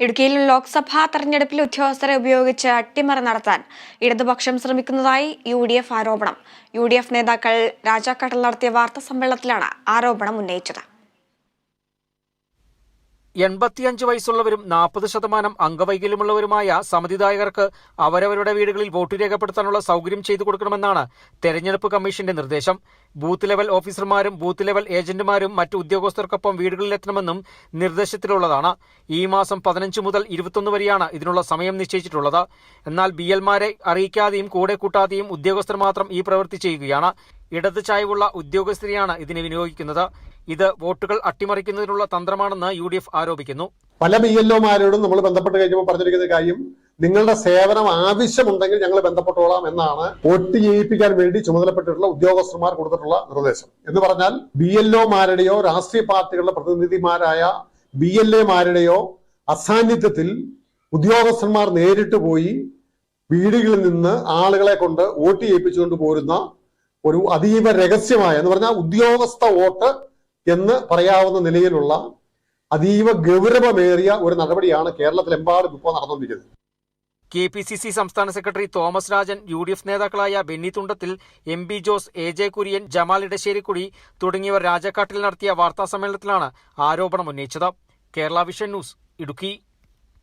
ഇടുക്കിയിൽ ലോക്സഭാ തെരഞ്ഞെടുപ്പിൽ ഉദ്യോഗസ്ഥരെ ഉപയോഗിച്ച് അട്ടിമറി നടത്താൻ ഇടതുപക്ഷം ശ്രമിക്കുന്നതായി യു ഡി എഫ് ആരോപണം. യു ഡി എഫ് നേതാക്കൾ രാജാക്കാട്ടിൽ നടത്തിയ വാർത്താ സമ്മേളനത്തിലാണ് ആരോപണം ഉന്നയിച്ചത്. എൺപത്തിയഞ്ച് വയസ്സുള്ളവരും നാൽപ്പത് ശതമാനം അംഗവൈകല്യമുള്ളവരുമായ സമിതിദായകർക്ക് അവരവരുടെ വീടുകളിൽ വോട്ട് രേഖപ്പെടുത്താനുള്ള സൗകര്യം ചെയ്തു കൊടുക്കണമെന്നാണ് തെരഞ്ഞെടുപ്പ് കമ്മീഷന്റെ നിർദ്ദേശം. ബൂത്ത് ലെവൽ ഓഫീസർമാരും ബൂത്ത് ലെവൽ ഏജന്റുമാരും മറ്റു ഉദ്യോഗസ്ഥർക്കൊപ്പം വീടുകളിലെത്തണമെന്നും നിർദ്ദേശത്തിലുള്ളതാണ്. ഈ മാസം പതിനഞ്ച് മുതൽ ഇരുപത്തൊന്ന് വരെയാണ് ഇതിനുള്ള സമയം നിശ്ചയിച്ചിട്ടുള്ളത്. എന്നാൽ ബി എൽമാരെ അറിയിക്കാതെയും കൂടെ കൂട്ടാതെയും ഉദ്യോഗസ്ഥർ മാത്രം ഈ പ്രവൃത്തി ചെയ്യുകയാണ്. ഇടത് ചായവുള്ള ഉദ്യോഗസ്ഥരെയാണ് ഇതിനെ വിനിയോഗിക്കുന്നത്. ഇത് വോട്ടുകൾ അട്ടിമറിക്കുന്നതിനുള്ള തന്ത്രമാണെന്ന് യു ആരോപിക്കുന്നു. പല ബി എൽ ഒമാരോടും നമ്മൾ ബന്ധപ്പെട്ട് കഴിഞ്ഞപ്പോൾ പറഞ്ഞിരിക്കുന്ന കാര്യം നിങ്ങളുടെ സേവനം ആവശ്യമുണ്ടെങ്കിൽ ഞങ്ങൾ ബന്ധപ്പെട്ടോളാം എന്നാണ് വോട്ട് ചെയ്യിപ്പിക്കാൻ വേണ്ടി ചുമതലപ്പെട്ടിട്ടുള്ള ഉദ്യോഗസ്ഥന്മാർ കൊടുത്തിട്ടുള്ള നിർദ്ദേശം. എന്ന് പറഞ്ഞാൽ ബി എൽ ഒമാരുടെയോ രാഷ്ട്രീയ പാർട്ടികളുടെ പ്രതിനിധിമാരായ ബി എൽ എമാരുടെയോ അസാന്നിധ്യത്തിൽ ഉദ്യോഗസ്ഥന്മാർ നേരിട്ട് പോയി വീടുകളിൽ നിന്ന് ആളുകളെ കൊണ്ട് വോട്ട് ചെയ്യിപ്പിച്ചുകൊണ്ട് പോരുന്ന ഒരു അതീവ രഹസ്യമായ എന്ന് പറഞ്ഞാൽ ഉദ്യോഗസ്ഥ വോട്ട് എന്ന് പറയാവുന്ന നിലയിലുള്ള അതീവ ഗൗരവമേറിയ ഒരു നടപടിയാണ് കേരളത്തിലെമ്പാടും ഇപ്പോൾ നടന്നുകൊണ്ടിരിക്കുന്നത്. കെ പി സി സി സംസ്ഥാന secretary Thomas Rajan U D F നേതാക്കളായ Benny Thundathil M B Jose A J Kurian Jamal Edasserikudy തുടങ്ങിയവർ രാജക്കാട്ടിൽ നടത്തിയ വാർത്താ സമ്മേളനത്തിലാണ് ആരോപണം ഉന്നയിച്ചത്. Kerala vision news Idukki.